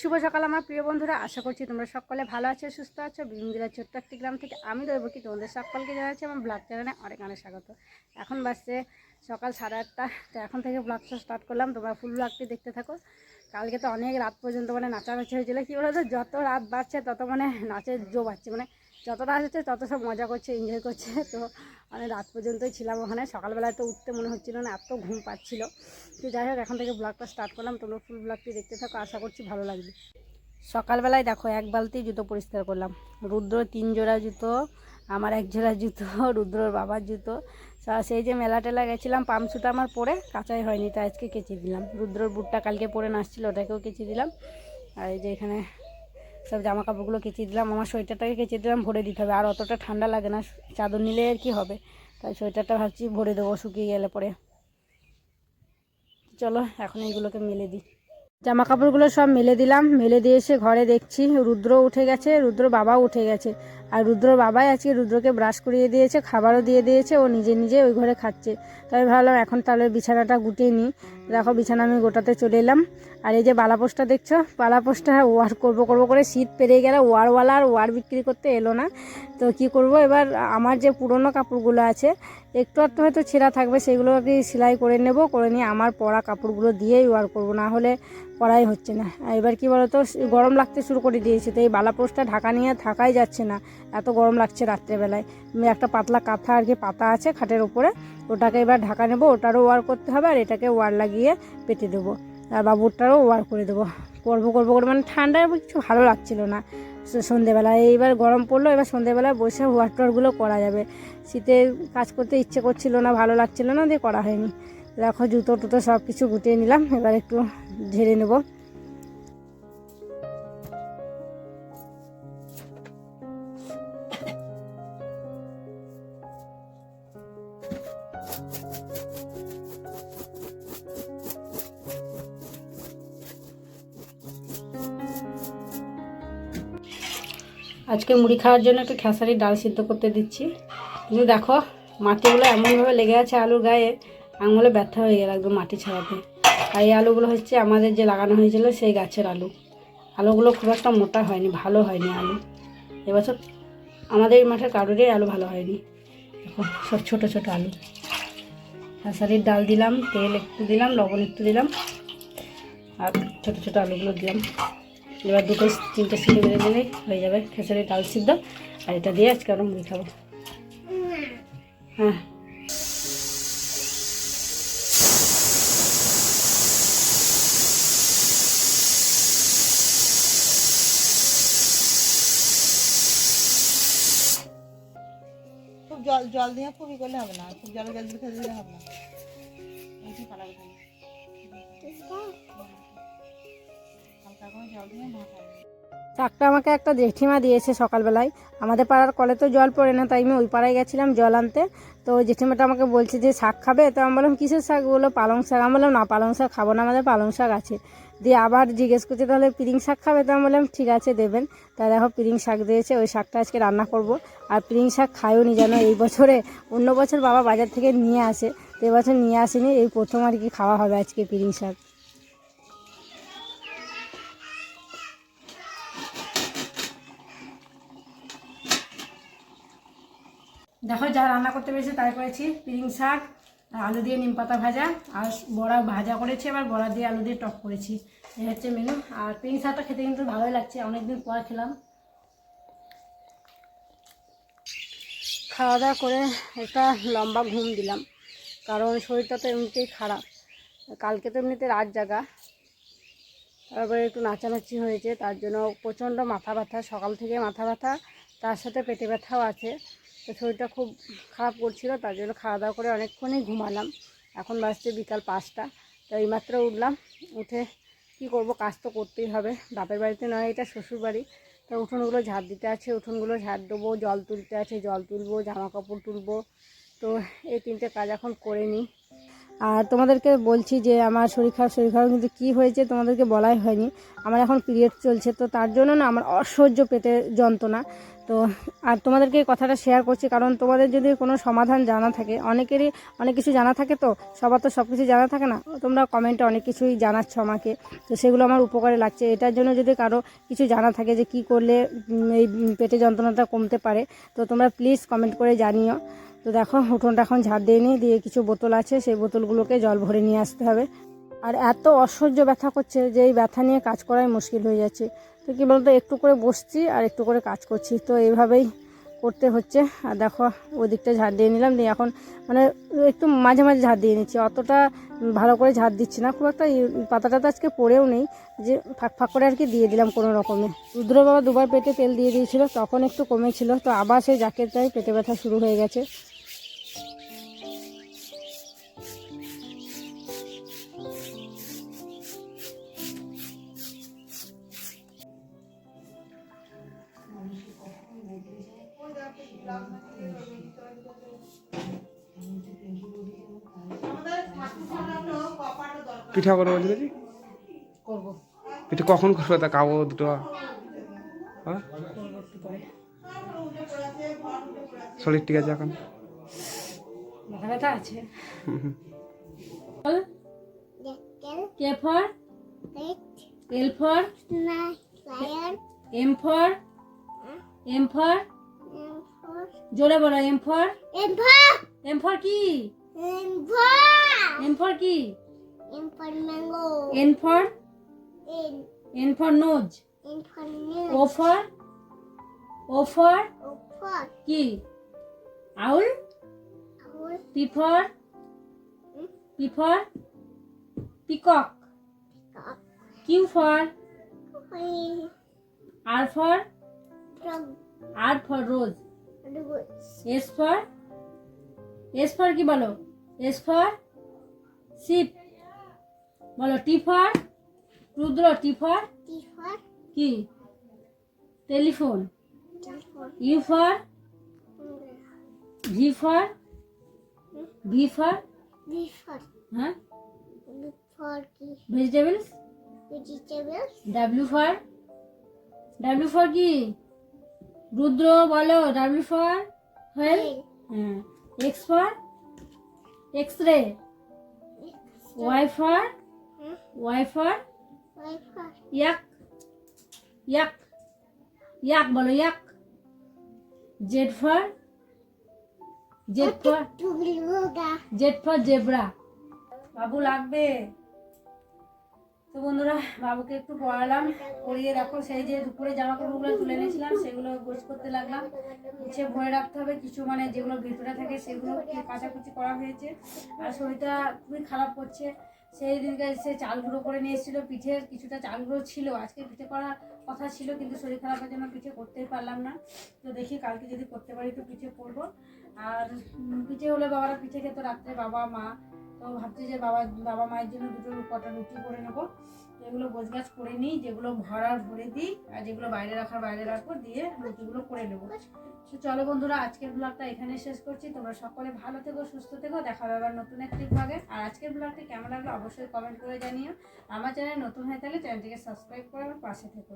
শুভ সকাল আমার প্রিয় বন্ধুরা, আশা করছি তোমরা সকলে ভালো আছো, সুস্থ আছো। বিভিন্ন জেলার ছোট্ট একটি গ্রাম থেকে আমি কি তোমাদের সকলকে জানাচ্ছি আমার ব্লগ চ্যানেলে অনেক অনেক স্বাগত। এখন বাসছে সকাল সাড়ে আটটা, তো এখন থেকে ব্লগটা স্টার্ট করলাম। তোমরা ফুল ব্লগটি দেখতে থাকো। কালকে তো অনেক রাত পর্যন্ত মানে নাচানাচি হয়েছিলো। কী বলতো? যত রাত বাড়ছে তত মানে নাচের জো বাড়ছে। মানে যত আসছে তত সব মজা করছে এনজয় করছে। তো অনেক রাত পর্যন্তই ছিলাম ওখানে। সকালবেলায় তো উঠতে মনে হচ্ছিল না, এত ঘুম পাচ্ছিল। তো যাই হোক, এখন থেকে ব্লগটা স্টার্ট করলাম। তোমরা ফুল ব্লগটি দেখতে থাকো, আশা করছি ভালো লাগবে। সকালবেলায় দেখো, এক বালতি জুতো পরিষ্কার করলাম। রুদ্র তিন জোড়া জুতো, আমার এক জোড়া জুতো, রুদ্রর বাবার জুতো। সেই যে মেলা টেলা গেছিলাম পামসুটা আমার পরে কাঁচাই হয়নি তাই আজকে কেচে দিলাম। রুদ্রর বুটটা কালকে পরে নাচছিল, ওটাকেও কেচে দিলাম। আর এই যে এখানে সব জামা কাপড়গুলো কেচে দিলাম, আমার সোয়েটারটাকে কেচে দিলাম, ভরে দিতে হবে। আর অতটা ঠান্ডা লাগে না, চাদর নিলে আর কি হবে। তাই সোয়েটারটা ভাবছি ভরে দেবো, শুকিয়ে গেলে পরে। চলো, এখন এইগুলোকে মেলে দিই। জামা কাপড়গুলো সব মেলে দিলাম। মেলে দিয়ে এসে ঘরে দেখছি, রুদ্র উঠে গেছে, রুদ্র বাবা উঠে গেছে। আর রুদ্র বাবাই আজকে রুদ্রকে ব্রাশ করিয়ে দিয়েছে, খাবারও দিয়ে দিয়েছে, ও নিজে নিজে ওই ঘরে খাচ্ছে। তাই ভাবলাম এখন তাহলে বিছানাটা গুটিয়ে নিই। দেখো বিছানা আমি গোটাতে চলে এলাম। আর এই যে বালাপোস্টটা দেখছ? বালাপোস্টটা ওয়ার করব করব করে শীত পেরিয়ে গেলে। ওয়ারওয়ালা আর ওয়ার বিক্রি করতে এলো না। তো কি করব? এবার আমার যে পুরনো কাপড়গুলো আছে, একটু একটু হয়তো ছেঁড়া থাকবে সেগুলো আর কি সেলাই করে নেব, করে নিয়ে আমার পরা কাপড়গুলো দিয়েই ওয়ার করব। না হলে পরাই হচ্ছে না। এবার কি বলতো গরম লাগতে শুরু করে দিয়েছে, তো এই বালাপোস্টটা ঢাকা নিয়ে থাকাই যাচ্ছে না। এত গরম লাগছে রাত্রেবেলায়। একটা পাতলা কাঁথা আর কি পাতা আছে খাটের উপরে, ওটাকে এবার ঢাকা নেব, ওটারও ওয়ার করতে হবে, আর এটাকে ওয়ার লাগিয়ে পেতে দেবো। আর বাবুরটারও ওয়ার করে দেবো। করব করব করে মানে ঠান্ডায় কিছু ভালো লাগছিল না। সন্ধেবেলায় এইবার গরম পড়ল, এবার সন্ধেবেলায় বসে ওয়ার টোয়ারগুলো করা যাবে। শীতে কাজ করতে ইচ্ছে করছিল না, ভালো লাগছিল না, দিয়ে করা হয়নি। দেখো জুতো টুতো সব কিছু গুটিয়ে নিলাম, এবার একটু ঝেড়ে নেব। আজকে মুড়ি খাওয়ার জন্য একটু খেসারির ডাল সিদ্ধ করতে দিচ্ছি। কিন্তু দেখো, মাটিগুলো এমনভাবে লেগে আছে আলুর গায়ে আঙুলে ব্যথা হয়ে গেল একদম মাটি ছাড়াতে। আর এই আলুগুলো হচ্ছে আমাদের যে লাগানো হয়েছিল সেই গাছের আলু। আলুগুলো খুব একটা মোটা হয়নি, ভালো হয়নি আলু। এবছর আমাদের এই মাঠের কারোরই আলু ভালো হয়নি। সব ছোটো ছোটো আলু। খেসারির ডাল দিলাম, তেল একটু দিলাম, লবণ একটু দিলাম, আর ছোটো ছোটো আলুগুলো দিলাম। এবার দুটো তিনটে সিটি বেড়ে দিলেই হয়ে যাবে। খেসারির ডাল সিদ্ধ, আর এটা দিয়ে আজকে আমরা মুড়ি খাব। হ্যাঁ। জল জল দিয়ে খুবই করলে হবে না খুব জলে জল দিয়ে দিলে হবে না। এইটি পালাবে খালি। হালকা করে জল দিয়ে মাখাবে চাকটা আমাকে একটা জেঠিমা দিয়েছে সকালবেলায়। আমাদের পাড়ার কলে তো জল পড়ে না, তাই আমি ওই পাড়ায় গেছিলাম জল আনতে। তো জেঠিমাটা আমাকে বলছে যে, শাক খাবে? তো আমি বললাম, কিসের শাক? বলল, পালং শাক। আমি বললাম, না, পালং শাক খাব না, আমাদের পালং শাক আছে। দিয়ে আবার জিজ্ঞেস করছে, তাহলে পিরিং শাক খাবে? তো আমি বললাম, ঠিক আছে, দেবেন। তা দেখো, পিরিং শাক দিয়েছে, ওই শাকটা আজকে রান্না করব। আর পিরিং শাক খায়ও নি যেন, এই বছরে অন্য বছর বাবা বাজার থেকে নিয়ে আসে। তো এবছর নিয়ে আসেনি, এই প্রথম আর কি খাওয়া হবে আজকে পিরিং শাক। দেখো যা রান্না করতে পেরেছি তাই করেছি। পিরিং শাক, আলু দিয়ে নিম পাতা ভাজা, আর বড়া ভাজা করেছি এবার বড়া দিয়ে আলু দিয়ে টক করেছি। এই হচ্ছে মেনু আর পিরিং শাকটা খেতে কিন্তু ভালোই লাগছে, অনেকদিন পর খেলাম। খাওয়া দাওয়া করে একটা লম্বা ঘুম দিলাম, কারণ শরীরটা তো এমনিতেই খারাপ। কালকে তো এমনিতে রাত জাগা, তারপরে একটু নাচানাচি হয়েছে, তার জন্য প্রচণ্ড মাথা ব্যথা, সকাল থেকে মাথা ব্যথা, তার সাথে পেটে ব্যথাও আছে। তো শরীরটা খুব খারাপ করছিল, তার জন্য খাওয়া দাওয়া করে অনেকক্ষণই ঘুমালাম। এখন বাজছে বিকাল পাঁচটা, তো এইমাত্র উঠলাম, উঠে কি করব, কাজ তো করতেই হবে। বাপের বাড়িতে নয়, এটা শ্বশুর বাড়ি। তো উঠোনগুলো ঝাড় দিতে আছে, উঠোনগুলো ঝাড় দেবো, জল তুলতে আছে, জল তুলবো, জামা কাপড় তুলবো। তো এই তিনটে কাজ এখন করে নিই। আর তোমাদেরকে বলছি যে আমার শরীর খারাপ শরীর খারাপ কিন্তু কী হয়েছে তোমাদেরকে বলাই হয়নি। আমার এখন পিরিয়ড চলছে, তো তার জন্য না আমার অসহ্য পেটে যন্ত্রণা। তো, আর তোমাদেরকে এই কথাটা শেয়ার করছি, কারণ তোমাদের যদি কোনো সমাধান জানা থাকে, অনেকেরই অনেক কিছু জানা থাকে তো, সবার তো সব কিছু জানা থাকে না তোমরা কমেন্টে অনেক কিছুই জানাচ্ছ আমাকে। তো সেগুলো আমার উপকারে লাগছে, এটার জন্য যদি কারও কিছু জানা থাকে যে কি করলে এই পেটে যন্ত্রণাটা কমতে পারে, তো তোমরা প্লিজ কমেন্ট করে জানিও। তো দেখো, উঠোনটা এখন ঝাড় দিয়ে নিই দিয়ে কিছু বোতল আছে, সেই বোতলগুলোকে জল ভরে নিয়ে আসতে হবে। আর এত অসহ্য ব্যথা করছে যে এই ব্যথা নিয়ে কাজ করাই মুশকিল হয়ে যাচ্ছে। তো কী বলতো, একটু করে বসছি আর একটু করে কাজ করছি। তো এইভাবেই করতে হচ্ছে। আর দেখো, ওদিকটা ঝাড় দিয়ে নিলাম দিয়ে এখন মানে একটু মাঝে মাঝে ঝাড় দিয়ে নিচ্ছি। অতটা ভালো করে ঝাড় দিচ্ছি না। খুব একটা পাতাটা তো আজকে পড়েও নেই। যে ফাঁক ফাঁক করে আর কি দিয়ে দিলাম কোনো রকমে। রুদ্র বাবা দুবার পেটে তেল দিয়ে দিয়েছিল, তখন একটু কমেছিল। তো আবার সেই জাকের তাই পেটে ব্যথা শুরু হয়ে গেছে। পিঠা করব বলছি দেখি করব। পিঠে কখন করবে? তা খাব দুটো। হ্যাঁ? শরীর ঠিক আছে এখন? মাথা ব্যথা আছে? হুম, হুম। K for? L for? M for? M for? জোরে বলো এম ফর? এম ফর কি? এম ফর কি? Emperor mango, N for in, N for nose emperor O for O for emperor, কি? Owl owl, P for P for peacock Q for R for R for rose S for S for কি বলো? S for ship বলো T for Rudra T for কি? Telephone. telephone, U for V for V for হ্যাঁ vegetables? W for W for কি? রুদ্র বলো W for whale হ্যাঁ। X for X ray for Y for wiper, yak yak yak বলো yak Z for Z for tugaluga, Z for zebra বাবু লাগবে? তো বন্ধুরা, বাবুকে একটু পড়ালাম। পড়িয়ে দেখো, সেই যে দুপুরে জামা কাপড়গুলো তুলে এনেছিলাম, সেগুলো গোছ করতে লাগলাম। গুছিয়ে ভরে রাখতে হবে, কিছু মানে যেগুলো ভিতরে থাকে, সেগুলো কাচাকুচি করা হয়েছে। আর শরীরটা খুবই খারাপ করছে। সেই দিনকে সে চাল গুঁড়ো করে নিয়ে এসেছিল পিঠে, কিছুটা চাল গুঁড়ো ছিল, আজকে পিঠে করার কথা ছিল, কিন্তু শরীর খারাপের জন্য পিঠে করতেই পারলাম না। তো দেখি, কালকে যদি করতে পারি তো পিঠে করব। আর পিঠে হলে বাবারা পিঠে খেতো, রাত্রে বাবা, মা তো ভাবছি যে বাবা বাবা মায়ের জন্য দুটো কটা রুটি করে নেব। তো এগুলো গোছগাছ করে নিই, যেগুলো ভরার ভরে দিই, আর যেগুলো বাইরে রাখার বাইরে রাখব, দিয়ে রুটিগুলো করে নেব। তো চলো বন্ধুরা, আজকের ব্লগটা এখানে শেষ করছি। তোমরা সকলে ভালো থেকো, সুস্থ থেকো। দেখা হবে আবার নতুন একটি ব্লগে আর আজকের ব্লগটি কেমন লাগল অবশ্যই কমেন্ট করে জানিও। আমার চ্যানেল নতুন হয়ে থাকলে চ্যানেলটিকে সাবস্ক্রাইব করে পাশে থেকো।